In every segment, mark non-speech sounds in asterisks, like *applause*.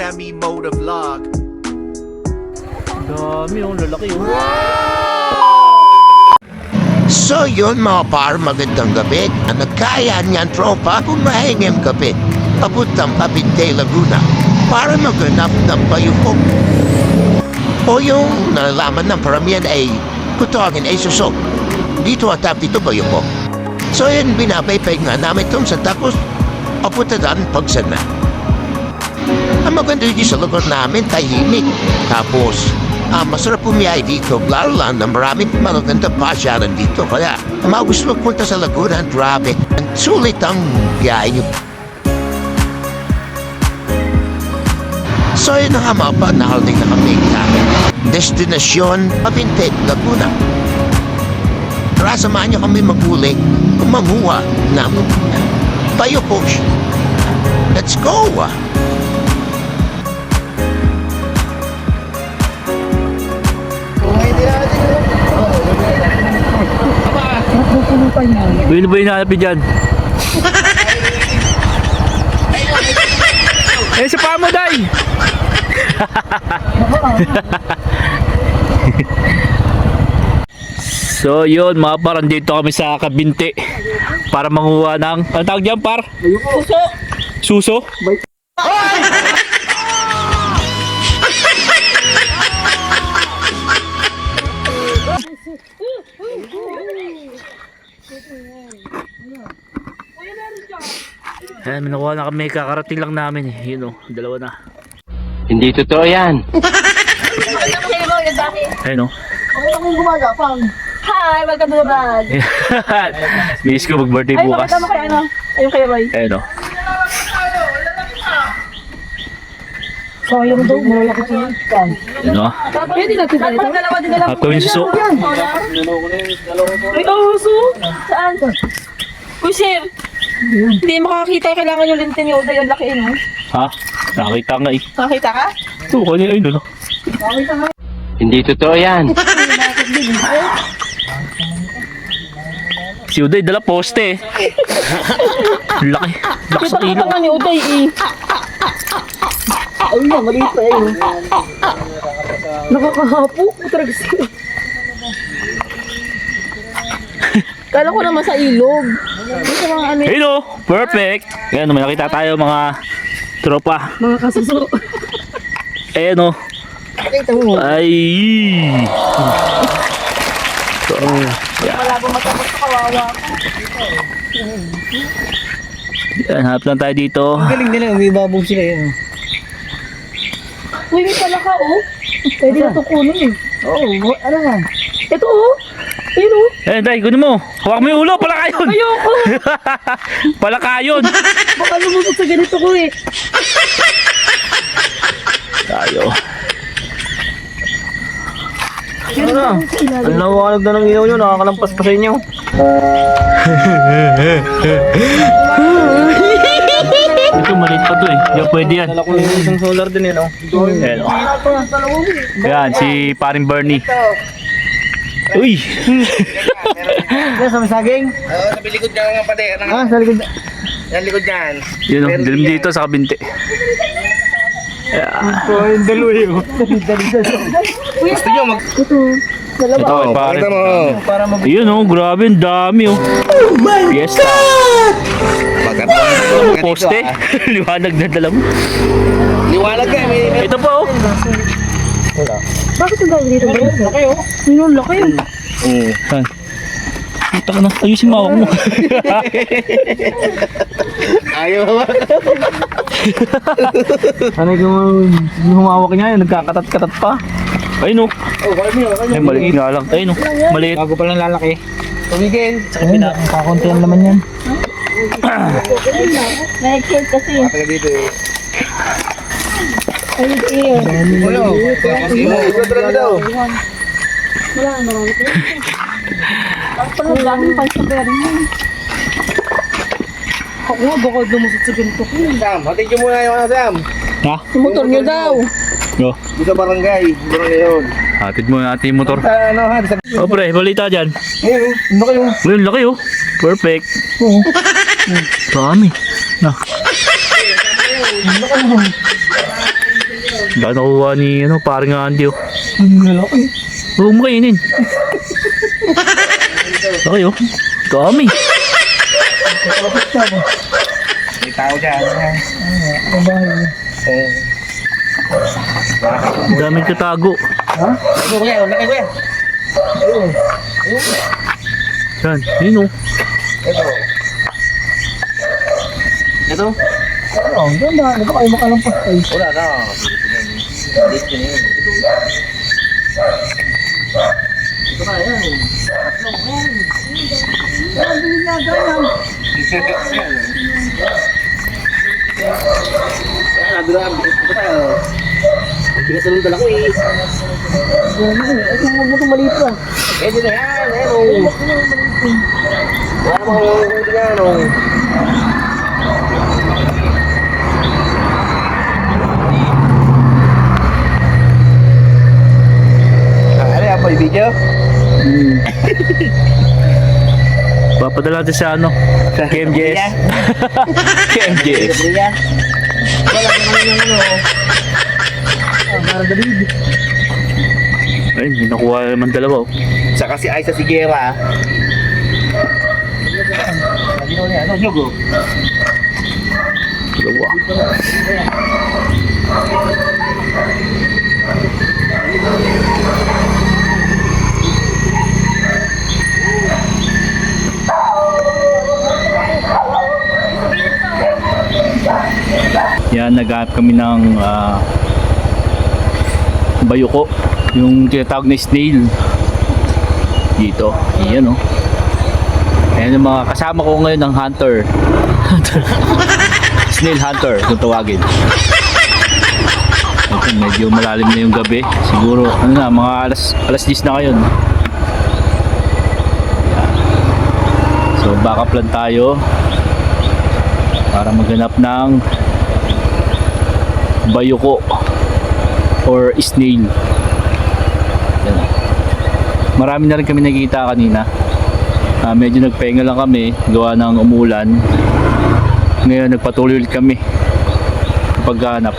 semi-moto vlog. Dami oh, lalaki oh. So yun mga par, magandang gabi. Ang nagkaya niyan tropa, pumahingi ang gabi. Papuntang Papinte, Laguna para maghanap ng bayukok. O yung nalalaman ng paramihan ay kutangin ay susok. Dito at tap dito bayukok. So yun, binabay-bay nga namin itong sa tapos papunta daan pagsana. Ang maganda dito sa lugar namin, tahimik. Tapos, ah, masarap pumiyay dito. Lalo lang na maraming magaganda pasyalan dito. Kaya, mga gusto magpunta sa Laguna, grabe. Ang sulit ang biyahe nyo. So, yun na nga mga pa, nakarating na kami sa destinasyon, Pavinte, Laguna. Tara, samahan niyo kami maguli, manguha ng Bayokos. Let's go! Sino ba hinahanap dyan? *laughs* eh, sa paa mo, Day! *laughs* so, yun, mga par, dito kami sa Kabinte para manguha ng, ano tawag dyan, par? Suso. Suso? *laughs* Ayan, minakuha na kami, kakarating lang namin eh. Yun o, dalawa na. Hindi totoo yan. Ayun o. Hi, welcome to the vlog. *laughs* Miss ko mag-birthday Ay, bukas. makita mo kay ano? Ayun kay Roy. Ayun o. So, yung daw, malaki siya. Ayun o. Pwede natin ba ito? Dalawa din dalawa. At gawin suso. May uso? Saan? Uy, sir. Hindi makakita. Kailangan yung lintin yung uday. Ang laki, no? Ha? Nakita nga eh. Nakakita ka? Ito, kanya ayun o. Hindi totoo yan. Si Uday, dala poste eh. *laughs* Laki. Laki sa kilo. ka nga ni Uday, eh. Ay, na, maliit pa eh. Nakakahapo. Talaga siya. Kala ko naman sa ilog. Sa mga ano, Ayun o. Perfect. Ayan, may nakita tayo mga tropa. mga kasuso. Ayan o. Ay. So, Wala po matapos sa kawawa. yan, hanap lang tayo dito. Galing nila, umibabog sila yun. Uy, may pala ka, oh. Pwede na ito kunin, eh. Oo, oh, ano nga? Ito, oh. Ayun, oh. Eh, dahil kunin mo. Hawak mo yung ulo, palakayon. Ayoko. *laughs* palakayon. Baka lumusot sa ganito ko, eh. Tayo. Ano na? Ang nawakanag na ng ilaw nyo, nakakalampas pa sa inyo. *laughs* Ito, to eh. Hindi pwede yan. Dala ko yung isang solar din yun, oh. Ayan o. Yan, si paring Bernie. Uy! Yan, sa saging? Oo, sa likod niya nga pati. Ano, Ah, sa likod. Yan likod niyan. Yun o, dilim dito sa kabinte. Po, yung dalawa yun. Gusto niyo mag... Ito, oh, pare. Pakita mo. Para mag... Ayun o, grabe, ang dami o. Oh my Fiesta. Maganda. Ano, poste. *laughs* Liwanag na dala mo. Liwanag ka. May, may... Ito po. oh. Bakit ang dami dito? Laki, oh. Ayun, laki, oh. Saan? Puta ka na. Ayusin mo ako *laughs* mo. Ayaw ba? *laughs* Ano yung humawak niya, yung nagkakatat-katat pa. Ayun o. Ay, maliit nga lang. Ayun o. Maliit. Bago pa lang lalaki. Tumigil. Ayun, kakunti ang laman yan. Nag-kill kasi. Taga dito eh. Ayun, ear. Ulo. Ito na daw. Wala, marami ko. Ang daming pansaber mo. Ako, baka lumusot sa ganito ko. Sam, hatid niyo muna yung ano, Sam. Ha? Yung motor nyo daw. Yo. Dito barangay. Barangay yun. Hatid mo natin yung motor. Sa ano ha? Sa... Oh, pre, balita dyan. Ayun, ano kayo? Ayun, laki oh. Perfect. Dami. Na. Dahil nakuha ni ano, parang Andy oh. Ang lalaki. Huwag mo kainin. Okay oh. Dami. May tao dyan. Ang bahay. Ang daming katago. Laki ko yan, laki ko yan. Yan, yun oh. Ito. Ito? Ano, ganda. Hindi ba kayo makalampas kayo? Wala na. Dito na yun. Ito na yan. Yan, nabiraan. Ito tayo. Ang bigat na ng dala ko eh. Ito ang mabuto maliit lang. Pwede na yan. Ayan o. Wala namang huli yan o. Ah, Ano yan po, yung video? *laughs* Papadala natin sa ano? KMJS. KMJS. Yan. Wala naman yung ano. Ay, may nakuha naman dalawa oh. Saka si Aiza Sigera. Ano? Dalawa. Yan, naghahanap kami ng ah, bayuko. Yung tinatawag na snail. Dito. Yan oh. Ayan yung mga kasama ko ngayon ng hunter. *laughs* Snail hunter kung tawagin. Ito, medyo malalim na yung gabi. Siguro, ano na, mga alas, alas 10 na ngayon. So, backup lang tayo para maghanap ng bayuko or snail. Yan. Marami na rin kami nakikita kanina. Ah, medyo nagpahinga lang kami gawa ng umulan. Ngayon nagpatuloy ulit kami paghanap.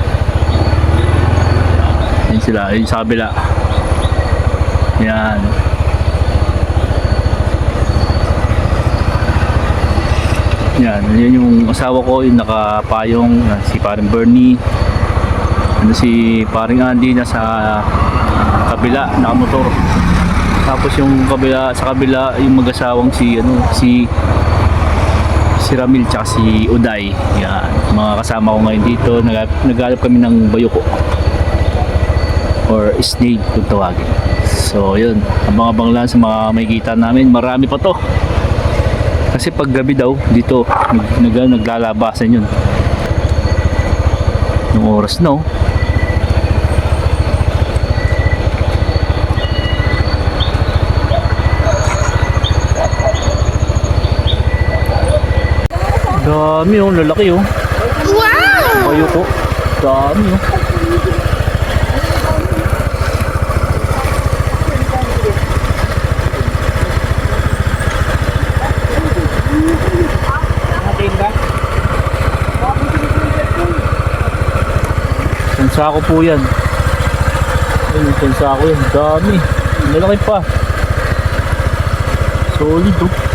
Yan sila, yun sa kabila. Yan. Yan, yun yung asawa ko, yung nakapayong, si paring Bernie. Ano si paring Andy na sa kabila, nakamotor. Tapos yung kabila sa kabila yung mag-asawang si ano si si Ramil tsaka si Uday. Yan, mga kasama ko ngayon dito. Nag naghanap kami ng bayuko or snake kung tawagin. So yun, abang-abang lang sa mga makikita namin. Marami pa to. Kasi pag gabi daw dito nag, nag, naglalabasan yun. Yung oras no. Dami oh, lalaki oh. Wow! Bayuko. Dami oh. Pansako po yan. Ayun, pansako yan. Dami. Lalaki pa. Solid oh.